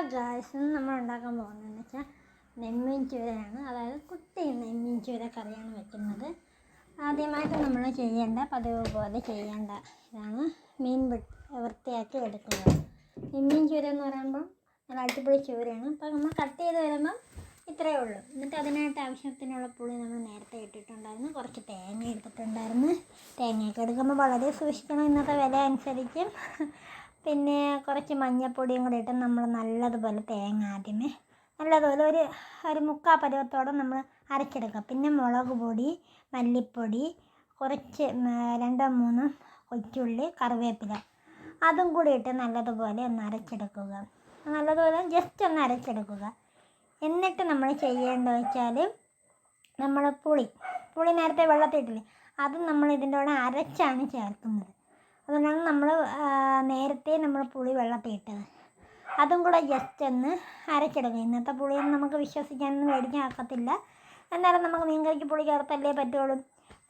Hello guys നമ്മൾ ഉണ്ടാക്കാൻ പോകുന്നതെന്ന് വെച്ചാൽ നെമ്മീൻ ചൂരയാണ് അതായത് കുട്ടി നെമ്മീൻ ചൂര കറിയാണ് വെക്കുന്നത്. ആദ്യമായിട്ട് നമ്മൾ ചെയ്യേണ്ട പതിവ് പോലെ ചെയ്യേണ്ട ഇതാണ് മീൻ വൃത്തിയാക്കി എടുക്കുന്നത്. നെമ്മീൻ ചൂര എന്ന് പറയുമ്പോൾ നല്ല അടിപൊളി ചൂരയാണ് അപ്പോൾ നമ്മൾ കട്ട് ചെയ്ത് വരുമ്പം ഇത്രയേ ഉള്ളൂ. എന്നിട്ട് അതിനായിട്ട് ആവശ്യത്തിനുള്ള പുളി നമ്മൾ നേരത്തെ ഇട്ടിട്ടുണ്ടായിരുന്നു. കുറച്ച് തേങ്ങ എടുത്തിട്ടുണ്ടായിരുന്നു. തേങ്ങയൊക്കെ എടുക്കുമ്പോൾ വളരെ സൂക്ഷിക്കണം. ഇന്നത്തെ വില അനുസരിച്ച് പിന്നെ കുറച്ച് മഞ്ഞൾപ്പൊടിയും കൂടി ഇട്ട് നമ്മൾ നല്ലതുപോലെ തേങ്ങ ആദ്യമേ നല്ലതുപോലെ ഒരു ഒരു മുക്കാ പരുവത്തോടെ നമ്മൾ അരച്ചെടുക്കുക. പിന്നെ മുളക് പൊടി മല്ലിപ്പൊടി കുറച്ച് രണ്ടോ മൂന്നോ കൊച്ചുള്ളി കറിവേപ്പില അതും കൂടി ഇട്ട് നല്ലതുപോലെ ഒന്ന് അരച്ചെടുക്കുക. നല്ലതുപോലെ ജസ്റ്റ് ഒന്ന് അരച്ചെടുക്കുക. എന്നിട്ട് നമ്മൾ ചെയ്യേണ്ടത് വെച്ചാൽ നമ്മൾ പുളി പുളി നേരത്തെ വെള്ളത്തിട്ടില്ലേ അതും നമ്മൾ ഇതിന്റെ കൂടെ അരച്ചാണ് ചേർക്കുന്നത്. അതുകൊണ്ടാണ് നമ്മൾ നേരത്തെ നമ്മൾ പുളി വെള്ളത്തിൽ ഇട്ടത്. അതും കൂടെ ജസ്റ്റ് ഒന്ന് അരച്ചെടുക്കുക ഇന്നത്തെ പുളിയൊന്നും നമുക്ക് വിശ്വസിക്കാനൊന്നും മേടിക്കാക്കത്തില്ല എന്നാലും നമുക്ക് മീൻകറിക്ക് പുളി ചേർത്തല്ലേ പറ്റുള്ളൂ.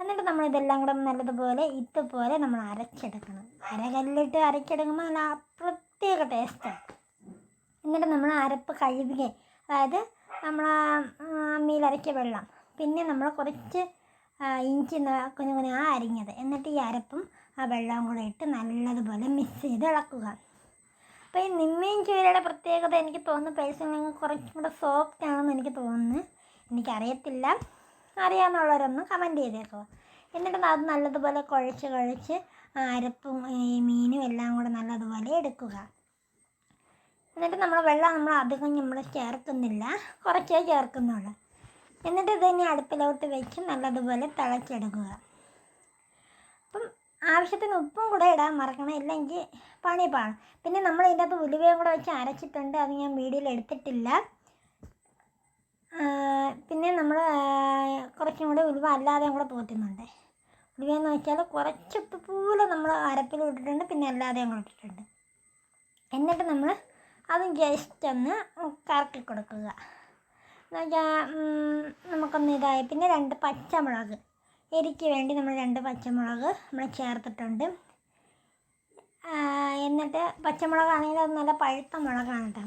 എന്നിട്ട് നമ്മൾ ഇതെല്ലാം കൂടെ നല്ലതുപോലെ ഇതുപോലെ നമ്മൾ അരച്ചെടുക്കണം. അരകല്ലിട്ട് അരച്ചെടുക്കുമ്പോൾ നല്ല പ്രത്യേക ടേസ്റ്റാണ് എന്നിട്ട് നമ്മൾ അരപ്പ് കഴുകുക അതായത് നമ്മൾ അമ്മിയിൽ അരച്ച വെള്ളം. പിന്നെ നമ്മൾ കുറച്ച് ഇഞ്ചി കുഞ്ഞു കുഞ്ഞു അരിഞ്ഞത്. എന്നിട്ട് ഈ അരപ്പും ആ വെള്ളം കൂടെ ഇട്ട് നല്ലതുപോലെ മിക്സ് ചെയ്ത് ഇളക്കുക. അപ്പോൾ ഈ നിമ്മയും ചീരയുടെ പ്രത്യേകത എനിക്ക് തോന്നുന്നു പേഴ്സണലി കുറച്ചും കൂടെ സോഫ്റ്റ് ആണെന്ന് എനിക്ക് തോന്നുന്നു. എനിക്കറിയത്തില്ല. അറിയാമെന്നുള്ളവരൊന്ന് കമന്റ് ചെയ്തേക്കുക എന്നിട്ട് അത് നല്ലതുപോലെ കുഴച്ച് കുഴച്ച് അരപ്പും ഈ മീനും എല്ലാം കൂടെ നല്ലതുപോലെ എടുക്കുക. എന്നിട്ട് നമ്മൾ വെള്ളം നമ്മൾ അധികം നമ്മൾ ചേർക്കുന്നില്ല. കുറച്ചേ ചേർക്കുന്നുള്ളൂ. എന്നിട്ട് ഇതിനെ അടുപ്പിലോട്ട് വെച്ച് നല്ലതുപോലെ തിളച്ചെടുക്കുക. ആവശ്യത്തിന് ഉപ്പും കൂടെ ഇടാൻ മറക്കണം. ഇല്ലെങ്കിൽ പണി പാണ്. പിന്നെ നമ്മൾ ഇതിന്റെ അകത്ത് ഉലുവയും കൂടെ വെച്ച് അരച്ചിട്ടുണ്ട്. അത് ഞാൻ വീഡിയോയിൽ എടുത്തിട്ടില്ല. പിന്നെ നമ്മൾ കുറച്ചും കൂടെ ഉലുവ അല്ലാതെയും കൂടെ പോറ്റുന്നുണ്ട്. ഉലുവയെന്ന് വെച്ചാൽ കുറച്ച് ഉപ്പ് പോലെ നമ്മൾ അരപ്പിൽ ഇട്ടിട്ടുണ്ട്. പിന്നെ അല്ലാതെയും കൂടെ ഇട്ടിട്ടുണ്ട്. എന്നിട്ട് നമ്മൾ അത് ജസ്റ്റ് ഒന്ന് കറക്കി കൊടുക്കുക. എന്നുവെച്ചാൽ നമുക്കൊന്ന് ഇതായി. പിന്നെ രണ്ട് പച്ചമുളക്. എരിക്ക് വേണ്ടി നമ്മൾ രണ്ട് പച്ചമുളക് നമ്മൾ ചേർത്തിട്ടുണ്ട്. എന്നിട്ട് പച്ചമുളകാണെങ്കിൽ അത് നല്ല പഴുത്ത മുളകാണ് കേട്ടോ.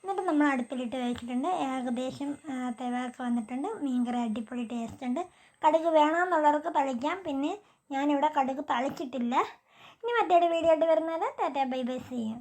എന്നിട്ട് നമ്മൾ അടുപ്പിലിട്ട് വെച്ചിട്ടുണ്ട്. ഏകദേശം ആ, തിളയൊക്കെ വന്നിട്ടുണ്ട്. മീൻകറി അടിപൊളി ടേസ്റ്റ് ഉണ്ട്. കടുക് വേണമെന്നുള്ളവർക്ക് തളിക്കാം. പിന്നെ ഞാനിവിടെ കടുക് തളിച്ചിട്ടില്ല. ഇനി മറ്റൊരു വീഡിയോ ആയിട്ട് വരുന്നത്. ടാറ്റാ ബൈ ബൈ ചെയ്യും